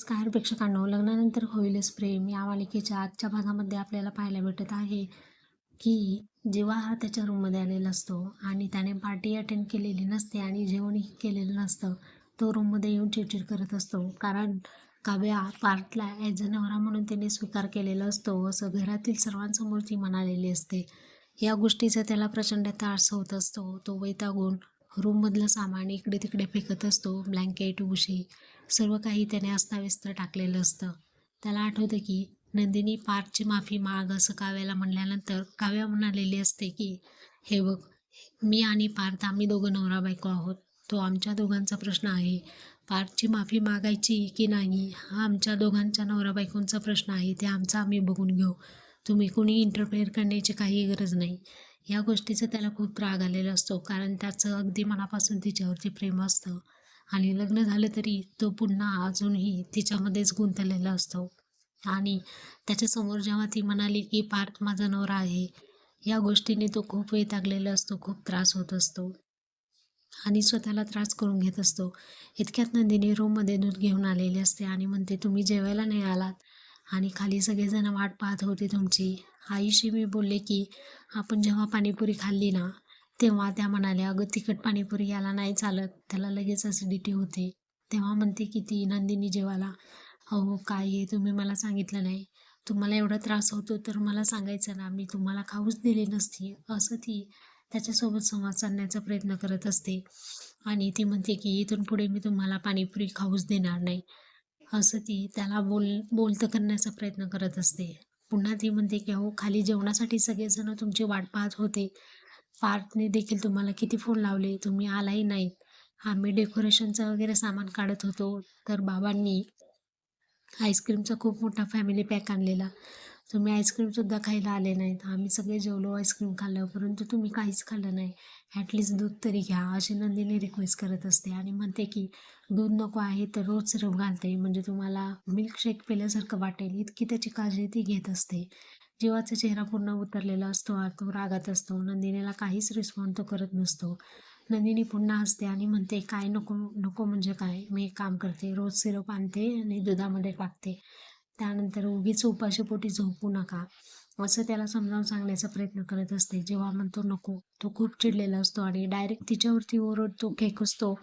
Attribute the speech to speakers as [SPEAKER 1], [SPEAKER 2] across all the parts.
[SPEAKER 1] Scar प्रेक्षकांनो लग्नानंतर होईलच प्रेम या मालिकेच्या आजच्या भागामध्ये आपल्याला पाहायला भेटत आहे की जेव्हा हा त्याच्या रूममध्ये आलेला असतो आणि त्याने पार्टी अटेंड केलेली नसते आणि जेवणही केलेलं नसतं तो रूममध्ये येऊन चिडचिड करत असतो. कारण काव्या पार्टला ॲज अ नवरा म्हणून त्याने स्वीकार केलेला असतो असं घरातील सर्वांसमोर ती म्हणालेली असते. या गोष्टीचा त्याला प्रचंड त्रास होत असतो. तो वैतागून रूममधलं सामान इकडे तिकडे फेकत असतो ब्लँकेट उशी सर्व काही त्याने अस्ताव्यस्त टाकलेलं असतं. त्याला आठवतं की नंदिनी पार्कची माफी माग असं काव्याला म्हणल्यानंतर काव्या म्हणालेली असते की हे बघ मी आणि पार्थ आम्ही दोघं नवरा बायको आहोत. तो आमच्या दोघांचा प्रश्न आहे. पार्थची माफी मागायची की नाही हा आमच्या दोघांच्या नवरा बायकोंचा प्रश्न आहे ते आमचा आम्ही बघून घेऊ. तुम्ही कुणी इंटरफेअर करण्याची काही गरज नाही. या गोष्टीचा त्याला खूप राग आलेला असतो. कारण त्याचं अगदी मनापासून तिच्यावरती प्रेम असतं. आणि लग्न झालं तरी तो पुन्हा अजूनही तिच्यामध्येच गुंतलेला असतो. आणि त्याच्यासमोर जेव्हा ती म्हणाली की पार्थ माझा नवरा आहे या गोष्टीने तो खूप वैतागलेला असतो. खूप त्रास होत असतो. आणि स्वतःला त्रास करून घेत असतो. इतक्यात नंदिनी रूममध्ये दूध घेऊन आलेली असते आणि म्हणते तुम्ही जेवायला नाही आलात. आणि खाली सगळेजण वाट पाहत होते तुमची. आईशी मी बोलले की आपण जेव्हा पाणीपुरी खाल्ली ना तेव्हा त्या म्हणाल्या अगं तिखट पाणीपुरी याला नाही चालत. त्याला लगेच ॲसिडिटी होते. तेव्हा म्हणते की ती नंदिनी जेवाला अहो काय हे? तुम्ही मला सांगितलं नाही. तुम्हाला एवढा त्रास होतो तर मला सांगायचं ना. मी तुम्हाला खाऊच दिली नसती. असं ती त्याच्यासोबत संवाद साधण्याचा प्रयत्न करत असते. आणि ती म्हणते की इथून पुढे मी तुम्हाला पाणीपुरी खाऊच देणार नाही. असं ती त्याला बोल बोलतं करण्याचा प्रयत्न करत असते. पुन्हा ती म्हणते की अहो खाली जेवणासाठी सगळेजण तुमची वाट पाहत होते. पार्टने देखील तुम्हाला किती फोन लावले. तुम्ही आलाही नाहीत आम्ही डेकोरेशनचं वगैरे सामान काढत होतो. तर बाबांनी आईस्क्रीमचा खूप मोठा फॅमिली पॅक आणलेला. तुम्ही आईस्क्रीमसुद्धा खायला आले नाहीत. आम्ही सगळे जेवलो आईस्क्रीम खाल्लं परंतु तुम्ही काहीच खाल्लं नाही. ॲटलिस्ट दूध तरी घ्या अशी नंदिनी रिक्वेस्ट करत असते आणि म्हणते की दूध नको आहे तर रोज सिरप घालते. म्हणजे तुम्हाला मिल्कशेक पिल्यासारखं वाटेल. इतकी त्याची काळजी ती घेत असते. जीवाचा चेहरा पूर्ण उतरलेला असतो तो रागात असतो. नंदिनीला काहीच रिस्पॉन्ड तो करत नसतो. नंदिनी पुन्हा हसते आणि म्हणते काय नको नको म्हणजे काय? मी एक काम करते. रोज सिरप आणते आणि दुधामध्ये टाकते. त्यानंतर उगीच उपाशीपोटी झोपू नका. असं त्याला समजावून सांगण्याचा प्रयत्न करत असते. जेव्हा म्हणतो नको तो खूप चिडलेला असतो आणि डायरेक्ट तिच्यावरती ओरडतो असतो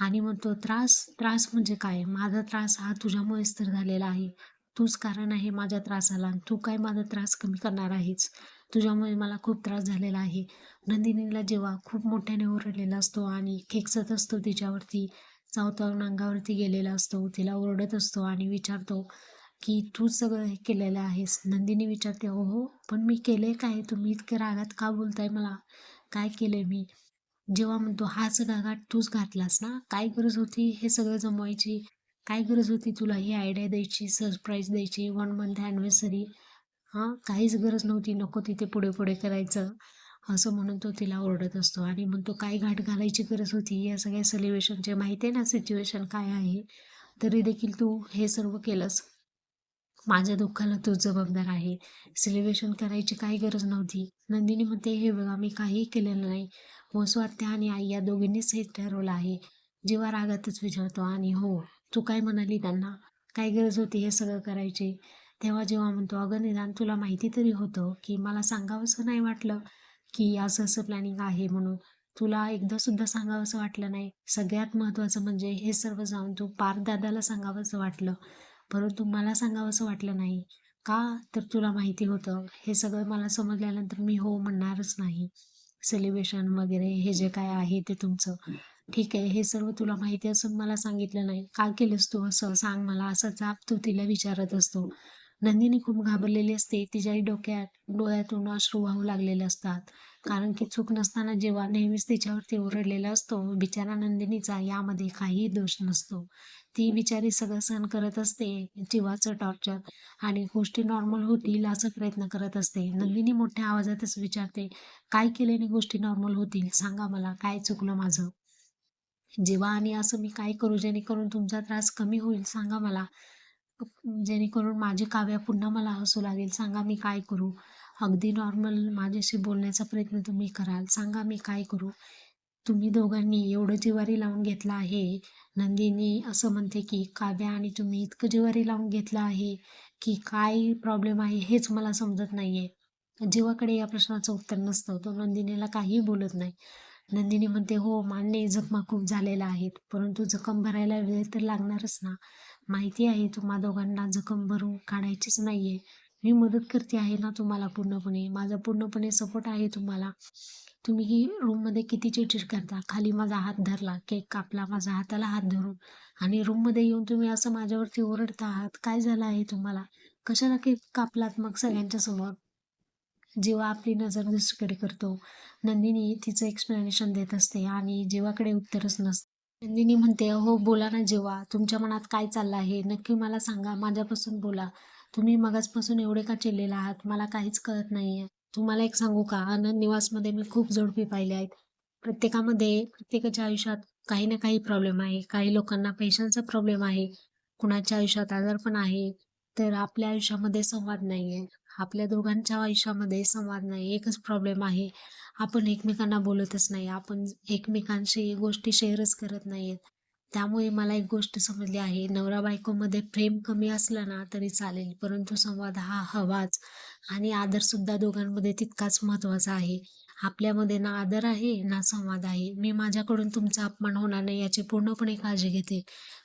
[SPEAKER 1] आणि म्हणतो त्रास त्रास म्हणजे काय? माझा त्रास हा तुझ्यामुळेच तर झालेला आहे. तूच कारण आहे माझ्या त्रासाला. तू काय माझा त्रास कमी करणार आहेस? तुझ्यामुळे मला खूप त्रास झालेला आहे. नंदिनीला जेव्हा खूप मोठ्याने ओरडलेला असतो आणि खेकसत असतो तिच्यावरती चावतावून अंगावरती गेलेला असतो तिला ओरडत असतो आणि विचारतो की तूच सगळं हे केलेलं आहेस. नंदिनी विचारते हो हो पण मी केले काय? तुम्ही इतकं रागात का बोलताय मला? काय केलंय मी? जेव्हा म्हणतो हाच गागाट घाट तूच घातलास ना? काय गरज होती हे सगळं जमवायची? काय गरज होती तुला ही आयडिया द्यायची सरप्राईज द्यायची वन मंथ ॲनिव्हर्सरी हां काहीच गरज नव्हती नको तिथे पुढे पुढे करायचं. असं म्हणून तो तिला ओरडत असतो आणि म्हणतो काय घाट घालायची गरज होती? या सगळ्या सेलिब्रेशनचे माहिती आहे ना? सिच्युएशन काय आहे? तरी देखील तू हे सर्व केलंस. माझ्या दुःखाला तू जबाबदार आहे. सेलिब्रेशन करायची काही गरज नव्हती. नंदिनी म्हणते हे बघा मी काहीही केलेलं नाही. वसवात्या आणि आई या दोघींनीच हे ठरवलं आहे. जेव्हा रागातच विचारतो आणि हो तू काय म्हणाली त्यांना? काय गरज होती हे सगळं करायची? तेव्हा जेव्हा म्हणतो अगं निदान तुला माहिती तरी होतं की मला सांगावंसं नाही वाटलं की असं असं प्लॅनिंग आहे म्हणून. तुला एकदासुद्धा सांगावंसं वाटलं नाही. सगळ्यात महत्त्वाचं म्हणजे हे सर्व जाऊन तू पार दादाला सांगावंसं वाटलं. परंतु मला सांगावंसं वाटलं नाही. का तर तुला माहिती होतं. हे सगळं मला समजल्यानंतर मी हो म्हणणारच नाही. सेलिब्रेशन वगैरे हे जे काय आहे ते तुमचं. ठीक आहे हे सर्व तुला माहिती असून मला सांगितलं नाही. का केलंस तू असं? सांग मला. असं जाप तू तिला विचारत असतो. नंदिनी खूप घाबरलेली असते. तिच्याही डोक्यात डोळ्यातून अश्रू वाहू लागलेले असतात. कारण की चूक नसताना जेव्हा नेहमीच तिच्यावरती ओरडलेला असतो बिचारा नंदिनीचा यामध्ये काहीही दोष नसतो. ती बिचारी सगळं सहन करत असते जीवाचं टॉर्चर आणि गोष्टी नॉर्मल होतील असं प्रयत्न करत असते. नंदिनी मोठ्या आवाजातच विचारते काय केल्याने गोष्टी नॉर्मल होतील? सांगा मला काय चुकलं माझं? जेव्हा आणि असं मी काय करू जेणेकरून तुमचा त्रास कमी होईल सांगा मला. जेणेकरून माझी काव्या पुन्हा मला हसू लागेल. सांगा मी काय करू? अगदी नॉर्मल माझ्याशी बोलण्याचा प्रयत्न तुम्ही कराल. सांगा मी काय करू? तुम्ही दोघांनी एवढं जिवारी लावून घेतलं आहे. नंदिनी असं म्हणते की काव्या आणि तुम्ही इतकं जिवारी लावून घेतलं आहे की काय प्रॉब्लेम आहे हेच मला समजत नाही आहे जीवाकडे या प्रश्नाचं उत्तर नसतं. तो नंदिनीला काहीही बोलत नाही. नंदिनी म्हणते हो मान्य जखमा खूप झालेल्या आहेत. परंतु जखम भरायला वेळ तर लागणारच ना. माहिती आहे तुम्हा दोघांना जखम भरून काढायचीच नाही आहे मी मदत करते आहे ना तुम्हाला पूर्णपणे. माझा पूर्णपणे सपोर्ट आहे तुम्हाला. तुम्ही ही रूममध्ये किती चिडचिड करता? खाली माझा हात धरला. केक कापला. माझ्या हाताला हात धरून आणि रूममध्ये येऊन तुम्ही असं माझ्यावरती ओरडता आहात. काय झालं आहे तुम्हाला? कशाला केक कापलात मग सगळ्यांच्या समोर? जेव्हा आपली नजर दुसरीकडे करतो नंदिनी तिचं एक्सप्लेनेशन देत असते आणि जेवाकडे उत्तरच नसतं. नंदिनी म्हणते हो बोला ना जेव्हा. तुमच्या मनात काय चाललं आहे? नक्की मला सांगा. माझ्यापासून बोला. तुम्ही मगाचपासून एवढे का चिडलेले आहात? मला काहीच कळत नाही आहे तुम्हाला एक सांगू का? आनंद निवासमध्ये मी खूप जोडपी पाहिले आहेत. प्रत्येकामध्ये प्रत्येकाच्या आयुष्यात काही ना काही प्रॉब्लेम आहे. काही लोकांना पैशांचा प्रॉब्लेम आहे. कुणाच्या आयुष्यात आजारपण आहे. तर आपल्या आयुष्यामध्ये संवाद नाही आहे आपल्या दोघांच्या आयुष्यामध्ये संवाद नाही एकच प्रॉब्लेम आहे. आपण एकमेकांना बोलतच नाही आपण एकमेकांशी गोष्टी शेअरच करत नाहीत. त्यामुळे मला एक गोष्ट समजली आहे नवरा बायकोमध्ये प्रेम कमी असलं ना तरी चालेल परंतु संवाद हा हवाच आणि आदरसुद्धा दोघांमध्ये तितकाच महत्त्वाचा आहे. आपल्यामध्ये ना आदर आहे ना संवाद आहे. मी माझ्याकडून तुमचा अपमान होणार नाही याची पूर्णपणे काळजी घेते.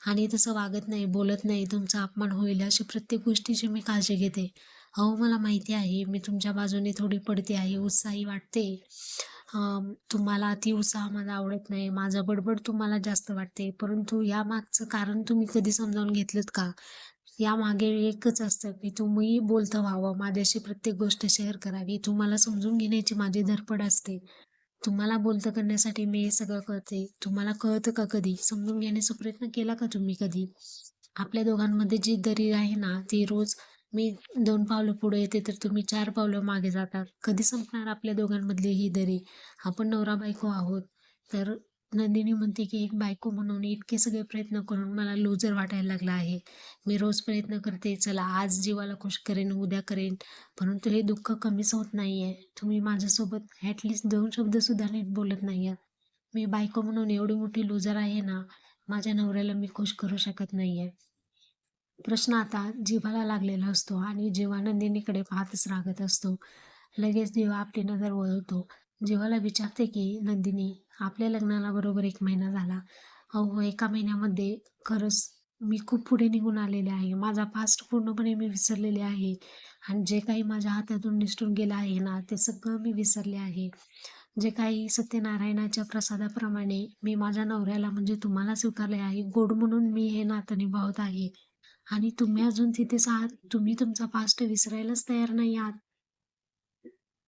[SPEAKER 1] आणि तसं वागत नाही बोलत नाही तुमचा अपमान होईल अशी प्रत्येक गोष्टीची मी काळजी घेते. अहो मला माहिती आहे. मी तुमच्या बाजूने थोडी पडते आहे उत्साही वाटते. तुम्हाला अति उत्साह मला आवडत नाही. माझा बडबड तुम्हाला जास्त वाटते. परंतु या मागचं कारण तुम्ही कधी समजावून घेतलं का? यामागे एकच असतं की तुम्ही बोलतं व्हावं. माझ्याशी प्रत्येक गोष्ट शेअर करावी. तुम्हाला समजून घेण्याची माझी धडपड असते. तुम्हाला बोलतं करण्यासाठी मी हे सगळं करते. तुम्हाला कळतं का कधी? समजून घेण्याचा प्रयत्न केला का तुम्ही कधी? आपल्या दोघांमध्ये जी दरी आहे ना ती रोज मी दोन पावलं पुढे येते तर तुम्ही चार पावलं मागे जातात कधी संपणार आपल्या दोघांमधली ही दरी? आपण नवरा बायको आहोत. तर नंदिनी म्हणते की एक बायको म्हणून इतके सगळे प्रयत्न करून मला लूजर वाटायला लागला आहे. मी रोज प्रयत्न करते चला आज जीवाला खुश करेन उद्या करेन. परंतु हे दुःख कमीच होत नाही आहे तुम्ही माझ्यासोबत ॲटलिस्ट दोन शब्दसुद्धा नीट बोलत नाही आहात मी बायको म्हणून एवढी मोठी लूजर आहे ना माझ्या नवऱ्याला मी खुश करू शकत नाही आहे प्रश्न आता जीवाला लागलेला असतो आणि जीवा नंदिनीकडे पाहतच रागत असतो लगेच जीवा आपली नजर वळवतो जीवाला विचारते की नंदिनी आपल्या लग्नाला बरोबर एक महिना झाला. अहो एका महिन्यामध्ये खरंच मी खूप पुढे निघून आलेले आहे. माझा पास्ट पूर्णपणे मी विसरलेले आहे. आणि जे काही माझ्या हातातून निसटून गेलं आहे ना ते सगळं मी विसरले आहे. जे काही सत्यनारायणाच्या प्रसादाप्रमाणे मी माझ्या नवऱ्याला म्हणजे तुम्हाला स्वीकारले आहे गोड म्हणून मी हे नातं निभावत आहे. आणि तुम्ही अजून तिथेच आहात तुम्ही तुमचा पास्ट विसरायलाच तयार नाही आहात.